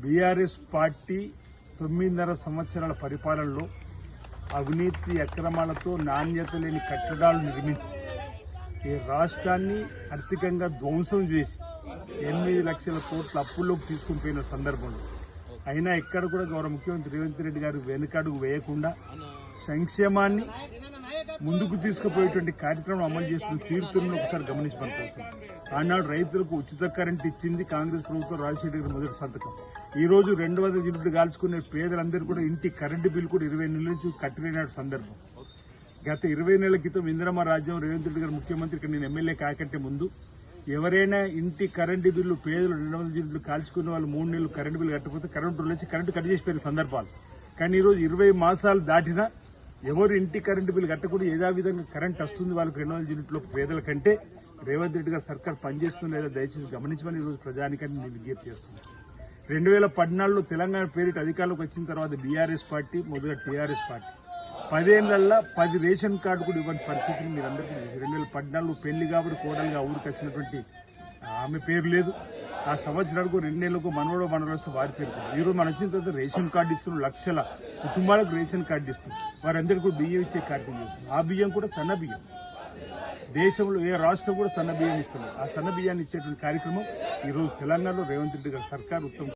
BRS party తొమ్మిదిన్నర సంవత్సరాల పరిపాలనలో అవినీతి అక్రమాలతో నాణ్యత లేని కట్టడాలు నిర్మించి ఈ రాష్ట్రాన్ని ఆర్థికంగా ధ్వంసం చేసి ఎనిమిది లక్షల కోట్ల అప్పుల్లోకి తీసుకునిపోయిన సందర్భంలో అయినా ఎక్కడ కూడా గౌరవ ముఖ్యమంత్రి రేవంత్ రెడ్డి గారు వెనుకడుగు వేయకుండా సంక్షేమాన్ని ముందుకు తీసుకుపోయేటువంటి కార్యక్రమం అమలు చేస్తున్న తీరుతున్న ఒకసారి గమనించబడుతుంది ఆనాడు రైతులకు ఉచిత కరెంట్ ఇచ్చింది కాంగ్రెస్ ప్రభుత్వం రాజశేఖర గారి మొదటి సంతకం. ఈ రోజు రెండు వందల యూనిట్లు కాల్చుకునే పేదలందరూ కూడా ఇంటి కరెంటు బిల్ కూడా ఇరవై నెలల నుంచి కట్టిన సందర్భం. గత ఇరవై నెలల క్రితం ఇందిరమ్మ రాజ్యం రేవంత్ రెడ్డి గారు ముఖ్యమంత్రి ఇక్కడ నేను ఎమ్మెల్యే కాకంటే ముందు ఎవరైనా ఇంటి కరెంటు బిల్లు పేదలు రెండు వందల యూనిట్లు కాల్చుకున్న వాళ్ళు మూడు నెలలు కరెంటు బిల్లు కట్టకపోతే కరెంటు నుంచి కరెంటు కట్ చేసిపోయిన సందర్భాలు. కానీ ఈరోజు ఇరవై మాసాలు దాటినా ఎవరు ఇంటి కరెంటు బిల్లు కట్టకుండా యథావిధంగా కరెంట్ వస్తుంది వాళ్ళకి రెండు వందల యూనిట్లో పేదల కంటే రేవంత్ రెడ్డి గారు సర్కార్ పనిచేస్తుంది లేదా దయచేసి గమనించమని ఈరోజు ప్రజానికాన్ని నేను విజ్ఞప్తి చేస్తున్నాను. రెండు వేల పద్నాలుగులో తెలంగాణ పేరిట అధికారంలోకి వచ్చిన తర్వాత బీఆర్ఎస్ పార్టీ మొదట టీఆర్ఎస్ పార్టీ. పదేళ్ళల్లో పది రేషన్ కార్డు కూడా ఇవ్వని పరిస్థితిని మీరందరికీ అందరికీ రెండు వేల పద్నాలుగు పెళ్ళి కాబట్టి కోడలుగా ఊరికి వచ్చినటువంటి ఆమె పేరు లేదు. ఆ సంవత్సరాలకు రెండేళ్ళకు మనవడో మనవడు వారి పేరు ఈరోజు మన వచ్చిన తర్వాత రేషన్ కార్డు ఇస్తున్నారు లక్షల కుటుంబాలకు రేషన్ కార్డు ఇస్తున్నారు వారందరికీ కూడా బియ్యం ఇచ్చే కార్యక్రమం చేస్తున్నారు ఆ బియ్యం కూడా సన్న బియ్యం. దేశంలో ఏ రాష్ట్రం కూడా సన్న బియ్యం ఇస్తున్నారు ఆ సన్న బియ్యాన్ని ఇచ్చేటువంటి కార్యక్రమం ఈరోజు తెలంగాణలో రేవంత్ రెడ్డి గారి సర్కార్ ఉత్తమ